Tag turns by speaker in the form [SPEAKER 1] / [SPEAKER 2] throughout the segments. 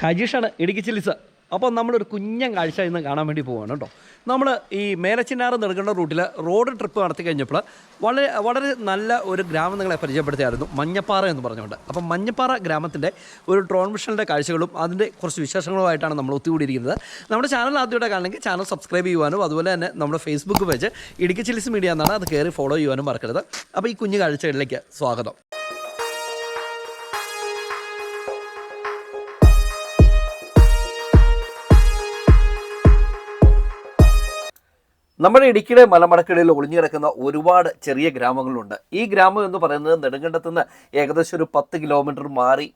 [SPEAKER 1] ഹജീഷാണ് Idukki chillies. അപ്പോൾ നമ്മളൊരു കുഞ്ഞൻ കാഴ്ച ഇന്ന് കാണാൻ വേണ്ടി പോവാണ് കേട്ടോ. നമ്മൾ ഈ മേലച്ചിനാറ് നെടുക്കേണ്ട റൂട്ടിൽ റോഡ് ട്രിപ്പ് നടത്തി കഴിഞ്ഞപ്പോൾ വളരെ വളരെ നല്ല ഒരു ഗ്രാമം നിങ്ങളെ പരിചയപ്പെടുത്തിയായിരുന്നു മഞ്ഞപ്പാറ എന്ന് പറഞ്ഞുകൊണ്ട്. അപ്പം മഞ്ഞപ്പാറ ഗ്രാമത്തിന്റെ ഒരു ഡ്രോൺ മിഷന്റെ കാഴ്ചകളും അതിന്റെ കുറച്ച് വിശേഷങ്ങളുമായിട്ടാണ് നമ്മൾ ഒത്തുകൂടിയിരിക്കുന്നത്. നമ്മുടെ ചാനൽ ആദ്യമായിട്ട് കാണണമെങ്കിൽ ചാനൽ സബ്സ്ക്രൈബ് ചെയ്യുവാനും അതുപോലെ തന്നെ നമ്മുടെ Facebook page Idukki chillies media എന്നാണ് അത് കയറി ഫോളോ ചെയ്യുവാനും മറക്കരുത്. അപ്പോൾ ഈ കുഞ്ഞു കാഴ്ചകളിലേക്ക് സ്വാഗതം. നമ്മുടെ ഇടുക്കിയുടെ മലമടക്കിടയിൽ ഒളിഞ്ഞു കിടക്കുന്ന ഒരുപാട് ചെറിയ ഗ്രാമങ്ങളുണ്ട്. ഈ ഗ്രാമം എന്ന് പറയുന്നത് നെടുങ്കണ്ടത്ത് നിന്ന് ഏകദേശം ഒരു പത്ത് കിലോമീറ്റർ മാറി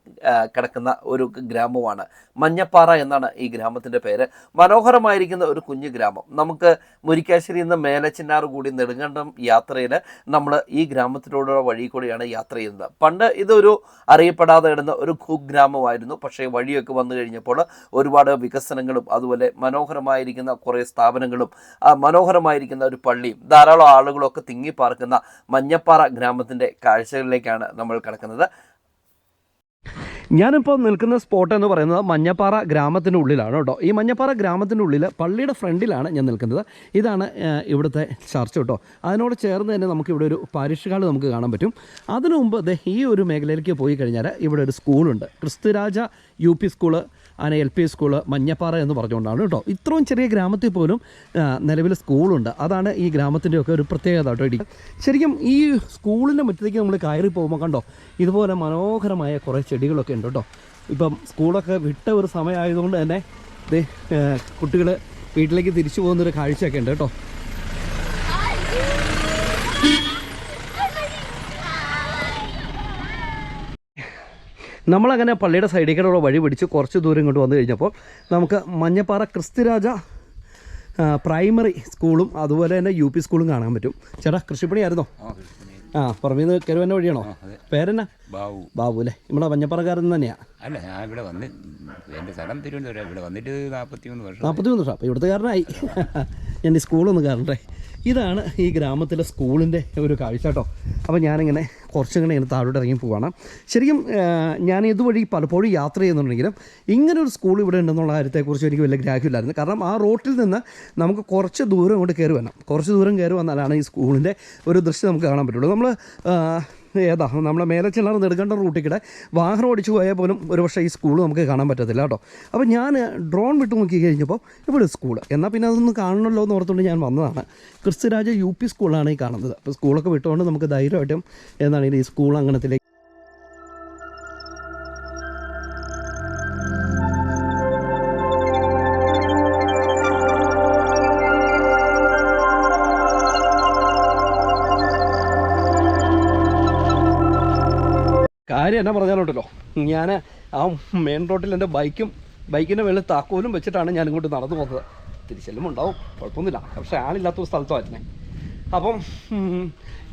[SPEAKER 1] കിടക്കുന്ന ഒരു ഗ്രാമമാണ്. മഞ്ഞപ്പാറ എന്നാണ് ഈ ഗ്രാമത്തിന്റെ പേര്. മനോഹരമായിരിക്കുന്ന ഒരു കുഞ്ഞു ഗ്രാമം. നമുക്ക് മുരിക്കാശ്ശേരി നിന്ന് മേലച്ചിന്നാർ കൂടി നെടുങ്കണ്ടം യാത്രയിൽ നമ്മൾ ഈ ഗ്രാമത്തിലൂടെ വഴി കൂടിയാണ് യാത്ര ചെയ്യുന്നത്. പണ്ട് ഇതൊരു അറിയപ്പെടാതെ ഇടുന്ന ഒരു കുഗ്രാമമായിരുന്നു. പക്ഷേ വഴിയൊക്കെ വന്നു കഴിഞ്ഞപ്പോൾ ഒരുപാട് വികസനങ്ങളും അതുപോലെ മനോഹരമായിരിക്കുന്ന കുറേ സ്ഥാപനങ്ങളും ആ, മനോഹരമായിരിക്കുന്ന ഒരു പള്ളിയും ധാരാളം ആളുകളൊക്കെ തിങ്ങിപ്പാർക്കുന്ന മഞ്ഞപ്പാറ ഗ്രാമത്തിന്റെ കാഴ്ചകളിലേക്കാണ് നമ്മൾ കിടക്കുന്നത്. ഞാനിപ്പോൾ നിൽക്കുന്ന സ്പോട്ട് എന്ന് പറയുന്നത് മഞ്ഞപ്പാറ ഗ്രാമത്തിന്റെ ഉള്ളിലാണ് കേട്ടോ. ഈ മഞ്ഞപ്പാറ ഗ്രാമത്തിന്റെ ഉള്ളിൽ പള്ളിയുടെ ഫ്രണ്ടിലാണ് ഞാൻ നിൽക്കുന്നത്. ഇതാണ് ഇവിടുത്തെ ചർച്ച് കേട്ടോ. അതിനോട് ചേർന്ന് തന്നെ നമുക്ക് ഇവിടെ ഒരു പാരിഷ് നമുക്ക് കാണാൻ പറ്റും. അതിനു മുമ്പ് ഈ ഒരു മേഖലയിലേക്ക് പോയി കഴിഞ്ഞാൽ ഇവിടെ ഒരു സ്കൂളുണ്ട്. Christuraja U P school. അങ്ങനെ എൽ പി സ്കൂൾ മഞ്ഞപ്പാറ എന്ന് പറഞ്ഞുകൊണ്ടാണ് കേട്ടോ. ഇത്രയും ചെറിയ ഗ്രാമത്തിൽ പോലും നിലവിൽ സ്കൂളുണ്ട്. അതാണ് ഈ ഗ്രാമത്തിന്റെ ഒക്കെ ഒരു പ്രത്യേകത കേട്ടോ ഇടി. ശരിക്കും ഈ സ്കൂളിന്റെ മുറ്റത്തേക്ക് നമ്മൾ കയറി പോകുമ്പോൾ കണ്ടോ ഇതുപോലെ മനോഹരമായ കുറേ ചെടികളൊക്കെ ഉണ്ട് കേട്ടോ. ഇപ്പം സ്കൂളൊക്കെ വിട്ട ഒരു സമയമായതുകൊണ്ട് തന്നെ കുട്ടികൾ വീട്ടിലേക്ക് തിരിച്ചു പോകുന്നൊരു കാഴ്ചയൊക്കെ ഉണ്ട് കേട്ടോ. നമ്മളങ്ങനെ പള്ളിയുടെ സൈഡിലേക്കൂടെ വഴി പിടിച്ച് കുറച്ച് ദൂരം ഇങ്ങോട്ട് വന്നു കഴിഞ്ഞപ്പോൾ നമുക്ക് മഞ്ഞപ്പാറ ക്രിസ്തുരാജ പ്രൈമറി സ്കൂളും അതുപോലെ തന്നെ യു പി സ്കൂളും കാണാൻ പറ്റും. ചേട്ടാ കൃഷിപ്പണിയായിരുന്നോ? ആ പുറമേ നിന്ന് കരുവന്ന വഴിയാണോ? പേരെന്നാ?
[SPEAKER 2] ബാബു.
[SPEAKER 1] ബാബു അല്ലേ? നമ്മുടെ മഞ്ഞപ്പാറക്കാരൻ തന്നെയാണ്
[SPEAKER 2] അല്ല ഞാൻ ഇവിടെ വന്ന് എന്റെ സ്ഥലം തിരുവനന്തപുരം. ഇവിടെ വന്നിട്ട് നാൽപ്പത്തി മൂന്ന് വർഷം
[SPEAKER 1] നാൽപ്പത്തി മൂന്ന് വർഷം. അപ്പോൾ ഇവിടുത്തെ കാരനായി. ഞാൻ സ്കൂളൊന്നും സ്കൂളൊന്ന് കാണണ്ടേ ഇതാണ് ഈ ഗ്രാമത്തിലെ സ്കൂളിന്റെ ഒരു കാഴ്ച കേട്ടോ. അപ്പോൾ ഞാനിങ്ങനെ കുറച്ചിങ്ങനെ ഇങ്ങനെ താഴോട്ട് ഇറങ്ങി പോവാണ്. ശരിക്കും ഞാൻ ഇതുവഴി പലപ്പോഴും യാത്ര ചെയ്യുന്നുണ്ടെങ്കിലും ഇങ്ങനെ ഒരു സ്കൂൾ ഇവിടെ ഉണ്ടെന്നുള്ള കാര്യത്തെക്കുറിച്ച് എനിക്ക് വലിയ ഗ്രാഹ്യമില്ലായിരുന്നു കാരണം ആ റോട്ടിൽ നിന്ന് നമുക്ക് കുറച്ച് ദൂരം ഇങ്ങോട്ട് കയറി വരണം. കുറച്ച് ദൂരം കയറി വന്നാലാണ് ഈ സ്കൂളിന്റെ ഒരു ദൃശ്യം നമുക്ക് കാണാൻ പറ്റുള്ളൂ. നമ്മൾ ഏതാ? നമ്മളെ മേലെ ചില്ലറ എടുക്കേണ്ട റൂട്ടിൽ കൂടെ വാഹനം ഓടിച്ചു പോയാൽ പോലും ഒരുപക്ഷെ ഈ സ്കൂൾ നമുക്ക് കാണാൻ പറ്റത്തില്ല കേട്ടോ. അപ്പോൾ ഞാൻ ഡ്രോൺ വിട്ടു നോക്കി കഴിഞ്ഞപ്പോൾ ഇവിടെ സ്കൂൾ എന്നാൽ പിന്നെ അതൊന്ന് കാണണമല്ലോ എന്ന് ഓർത്തുകൊണ്ട് ഞാൻ വന്നതാണ്. ക്രിസ്തുരാജ യു പി സ്കൂളാണ് ഈ കാണുന്നത്. അപ്പോൾ സ്കൂളൊക്കെ വിട്ടുകൊണ്ട് നമുക്ക് ധൈര്യമായിട്ടും എന്താണ് ഈ സ്കൂൾ അങ്കണത്തിലേക്ക് കാര്യം എന്നാ പറഞ്ഞാലുണ്ടല്ലോ. ഞാൻ ആ മെയിൻ റോഡിൽ എന്റെ ബൈക്കും ബൈക്കിന്റെ മേളിൽ താക്കോലും വെച്ചിട്ടാണ് ഞാൻ ഇങ്ങോട്ട് നടന്നു പോകുന്നത്. തിരിച്ചെല്ലും ഉണ്ടാവും കുഴപ്പമൊന്നുമില്ല. പക്ഷേ ആളില്ലാത്ത ഒരു സ്ഥലത്തായിരുന്നേ അപ്പം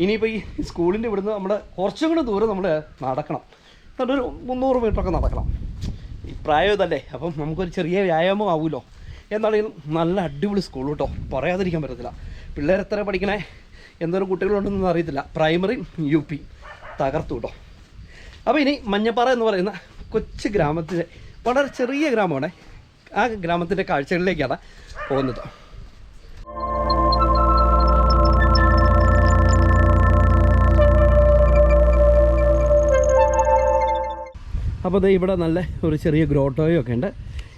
[SPEAKER 1] ഇനിയിപ്പോൾ ഈ സ്കൂളിന്റെ ഇവിടുന്ന് നമ്മൾ കുറച്ചും കൂടെ ദൂരം നമ്മൾ നടക്കണം. എന്നിട്ടൊരു മുന്നൂറ് മീറ്ററൊക്കെ നടക്കണം. ഈ പ്രായം ഇതല്ലേ? അപ്പം നമുക്കൊരു ചെറിയ വ്യായാമം ആവുമല്ലോ എന്നാണെങ്കിലും നല്ല അടിപൊളി സ്കൂൾ കേട്ടോ. പറയാതിരിക്കാൻ പറ്റത്തില്ല. പിള്ളേരെത്ര പഠിക്കണേ? എന്തോരം കുട്ടികളുണ്ടെന്നൊന്നും അറിയത്തില്ല. പ്രൈമറി യു പി തകർത്തു കേട്ടോ. അപ്പോൾ ഇനി മഞ്ഞപ്പാറ എന്ന് പറയുന്ന കൊച്ചു ഗ്രാമത്തിലെ വളരെ ചെറിയ ഗ്രാമമാണ്. ആ ഗ്രാമത്തിന്റെ കാഴ്ചകളിലേക്കാണ് പോകുന്നത്. അപ്പോൾ ദേ ഇവിടെ നല്ല ഒരു ചെറിയ ഗ്രോട്ടോയും ഒക്കെ ഉണ്ട്.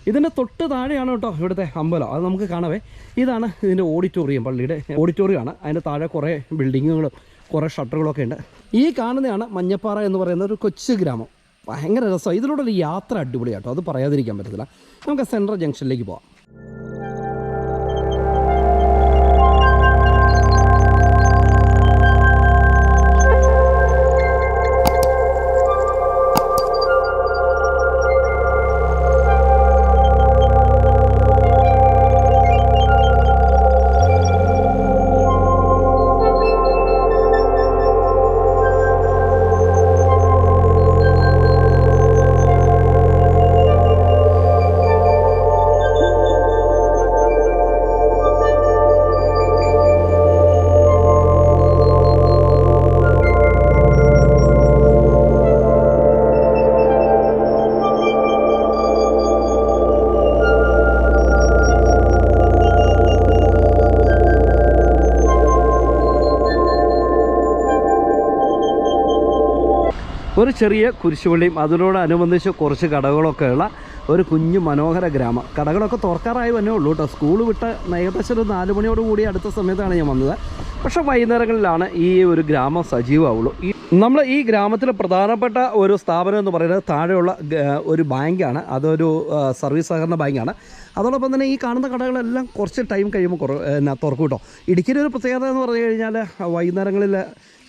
[SPEAKER 1] ഇതിന്റെ തൊട്ട് താഴെയാണ് കേട്ടോ ഇവിടുത്തെ അമ്പലം. അത് നമുക്ക് കാണവേ. ഇതാണ് ഇതിന്റെ ഓഡിറ്റോറിയം പള്ളിയുടെ ഓഡിറ്റോറിയമാണ് അതിന്റെ താഴെ കുറേ ബിൽഡിങ്ങുകളും കുറേ ഷട്ടറുകളൊക്കെ ഉണ്ട്. ഈ കാണുന്നതാണ് മഞ്ഞപ്പാറ എന്ന് പറയുന്ന ഒരു കൊച്ചു ഗ്രാമം. ഭയങ്കര രസമാണ്. ഇതിലൂടെ ഒരു യാത്ര അടിപൊളിയാട്ടോ. അത് പറയാതിരിക്കാൻ പറ്റത്തില്ല. നമുക്ക് സെൻട്രൽ ജംഗ്ഷനിലേക്ക് പോവാം. ഒരു ചെറിയ കുരിശുപള്ളിയും അതിനോടനുബന്ധിച്ച് കുറച്ച് കടകളൊക്കെ ഉള്ള ഒരു കുഞ്ഞു മനോഹര ഗ്രാമം. കടകളൊക്കെ തുറക്കാറായി തന്നെ ഉള്ളൂ കേട്ടോ. സ്കൂൾ വിട്ട് ഏകദേശം ഒരു നാല് മണിയോട് കൂടി അടുത്ത സമയത്താണ് ഞാൻ വന്നത്. പക്ഷേ വൈകുന്നേരങ്ങളിലാണ് ഈ ഒരു ഗ്രാമം സജീവമാവുള്ളൂ. ഈ നമ്മൾ ഈ ഗ്രാമത്തിലെ പ്രധാനപ്പെട്ട ഒരു സ്ഥാപനം എന്ന് പറയുന്നത് താഴെയുള്ള ഒരു ബാങ്കാണ്. അതൊരു സർവീസ് സഹകരണ ബാങ്കാണ്. അതോടൊപ്പം തന്നെ ഈ കാണുന്ന കടകളെല്ലാം കുറച്ച് ടൈം കഴിയുമ്പോൾ കുറ തുറക്കും കേട്ടോ. ഇടുക്കിയിലൊരു പ്രത്യേകത എന്ന് പറഞ്ഞു കഴിഞ്ഞാൽ വൈകുന്നേരങ്ങളിൽ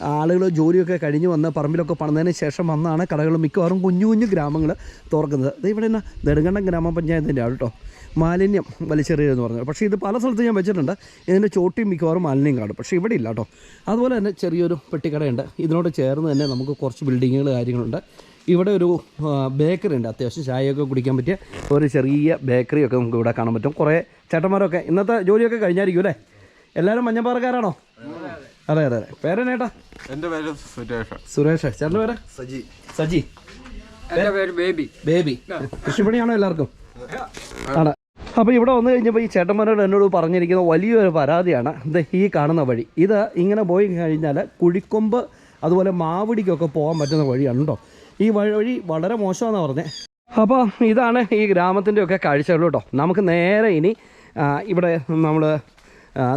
[SPEAKER 1] ആളുകൾ ജോലിയൊക്കെ കഴിഞ്ഞ് വന്ന് പറമ്പിലൊക്കെ പണിതതിന് ശേഷം വന്നാണ് കടകൾ മിക്കവാറും കുഞ്ഞു കുഞ്ഞു ഗ്രാമങ്ങൾ തുറക്കുന്നത്. അത് ഇവിടെ തന്നെ നെടുങ്കണ്ടം ഗ്രാമപഞ്ചായത്തിന്റെ ആണ് കേട്ടോ മാലിന്യം വലിച്ചെറിയുക പറഞ്ഞു. പക്ഷേ ഇത് പല സ്ഥലത്ത് ഞാൻ വെച്ചിട്ടുണ്ട്. ഇതിന്റെ ചോട്ടി മിക്കവാറും മാലിന്യം കാണും. പക്ഷേ ഇവിടെ ഇല്ല കേട്ടോ അതുപോലെ തന്നെ ചെറിയൊരു പെട്ടിക്കടയുണ്ട്. ഇതിനോട് ചേർന്ന് തന്നെ നമുക്ക് കുറച്ച് ബിൽഡിങ്ങുകൾ കാര്യങ്ങളുണ്ട്. ഇവിടെ ഒരു ബേക്കറി ഉണ്ട്. അത്യാവശ്യം ചായയൊക്കെ കുടിക്കാൻ പറ്റിയ ഒരു ചെറിയ ബേക്കറിയൊക്കെ നമുക്ക് ഇവിടെ കാണാൻ പറ്റും. കുറേ ചേട്ടന്മാരൊക്കെ ഇന്നത്തെ ജോലിയൊക്കെ കഴിഞ്ഞായിരിക്കും അല്ലേ? എല്ലാവരും മഞ്ഞപ്പാറക്കാരാണോ? അതെ അതെ അതെ. പേരെന്നേട്ടാ
[SPEAKER 3] എന്റെ പേര് സുരേഷ്.
[SPEAKER 1] സുരേഷ്. ചേട്ടന്റെ പേര്?
[SPEAKER 3] സജി.
[SPEAKER 1] സജി.
[SPEAKER 3] എന്റെ പേര് ബേബി.
[SPEAKER 1] ബേബി. കൃഷിപ്പണിയാണോ എല്ലാവർക്കും? ആണ്. അപ്പോൾ ഇവിടെ വന്നു കഴിഞ്ഞപ്പോൾ ഈ ചേട്ടന്മാരോട് എന്നോട് പറഞ്ഞിരിക്കുന്ന വലിയൊരു പരാതിയാണ്. ഇത് ഈ കാണുന്ന വഴി. ഇത് ഇങ്ങനെ പോയി കഴിഞ്ഞാൽ കുഴിക്കൊമ്പ് അതുപോലെ മാവിടിക്കൊക്കെ പോകാൻ പറ്റുന്ന വഴിയാണ് കേട്ടോ ഈ വഴി വഴി വളരെ മോശമാണെന്ന് പറഞ്ഞത് അപ്പോൾ ഇതാണ് ഈ ഗ്രാമത്തിന്റെയൊക്കെ കാഴ്ചകൾ കേട്ടോ നമുക്ക് നേരെ ഇനി ഇവിടെ നമ്മൾ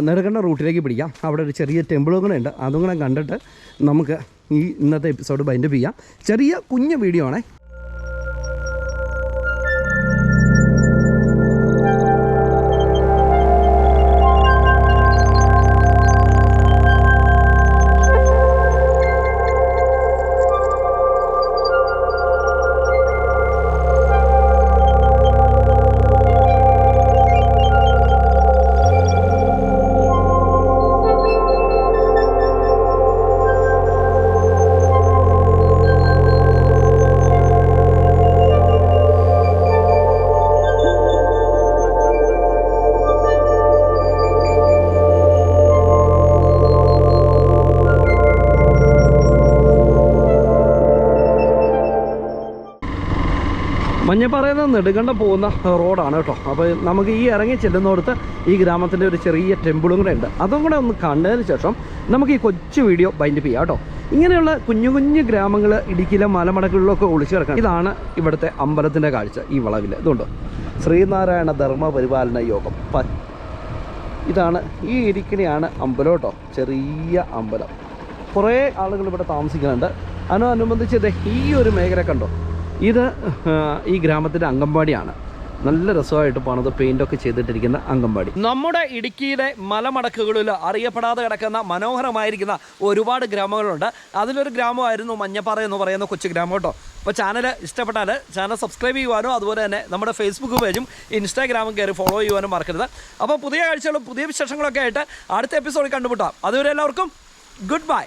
[SPEAKER 1] നെടുകണ്ട റൂട്ടിലേക്ക് പിടിക്കാം. അവിടെ ഒരു ചെറിയ ടെമ്പിളും കൂടെ ഉണ്ട്. അതും കൂടെ കണ്ടിട്ട് നമുക്ക് ഈ ഇന്നത്തെ എപ്പിസോഡ് ബൈൻഡപ്പ് ചെയ്യാം. ചെറിയ കുഞ്ഞു വീഡിയോ ആണേ. മഞ്ഞപ്പാറയിൽ നെടുങ്കണ്ടം പോകുന്ന റോഡാണ് കേട്ടോ. അപ്പോൾ നമുക്ക് ഈ ഇറങ്ങി ചെല്ലുന്നിടത്ത് ഈ ഗ്രാമത്തിന്റെ ഒരു ചെറിയ ടെമ്പിളും കൂടെ ഉണ്ട്. അതും കൂടെ ഒന്ന് കണ്ടതിന് ശേഷം നമുക്ക് ഈ കൊച്ചു വീഡിയോ ബൈൻഡ് ചെയ്യാം കേട്ടോ. ഇങ്ങനെയുള്ള കുഞ്ഞു കുഞ്ഞു ഗ്രാമങ്ങൾ ഇടുക്കിയിലെ മലമടക്കുകളിലൊക്കെ ഒളിച്ചു കിടക്കണം ഇതാണ് ഇവിടുത്തെ അമ്പലത്തിന്റെ കാഴ്ച ഈ വളവിൽ ഇതുണ്ട്? ശ്രീനാരായണ ധർമ്മ പരിപാലന യോഗം. പ ഇതാണ് ഈ ഇരിക്കണിയാണ് അമ്പലം കേട്ടോ. ചെറിയ അമ്പലം. കുറേ ആളുകൾ ഇവിടെ താമസിക്കുന്നുണ്ട്. അതിനോടനുബന്ധിച്ച് ഈ ഒരു മേഖല കണ്ടോ? ഇത് ഈ ഗ്രാമത്തിന്റെ അംഗൻവാടിയാണ്. നല്ല രസമായിട്ട് പണിത് ഒക്കെ ചെയ്തിട്ടിരിക്കുന്ന അംഗൻവാടി. നമ്മുടെ ഇടുക്കിയിലെ മലമടക്കുകളിൽ അറിയപ്പെടാതെ കിടക്കുന്ന മനോഹരമായിരിക്കുന്ന ഒരുപാട് ഗ്രാമങ്ങളുണ്ട്. അതിലൊരു ഗ്രാമമായിരുന്നു മഞ്ഞപ്പാറ എന്ന് പറയുന്ന കൊച്ചു ഗ്രാമം കേട്ടോ. അപ്പോൾ ചാനൽ ഇഷ്ടപ്പെട്ടാൽ ചാനൽ സബ്സ്ക്രൈബ് ചെയ്യുവാനും അതുപോലെ തന്നെ നമ്മുടെ ഫേസ്ബുക്ക് പേജും ഇൻസ്റ്റാഗ്രാമും കയറി ഫോളോ ചെയ്യുവാനും മറക്കരുത്. അപ്പോൾ പുതിയ കാഴ്ചകളും പുതിയ വിശേഷങ്ങളൊക്കെ ആയിട്ട് അടുത്ത എപ്പിസോഡിൽ കണ്ടുമുട്ടാം. അതുവരെ എല്ലാവർക്കും ഗുഡ് ബൈ.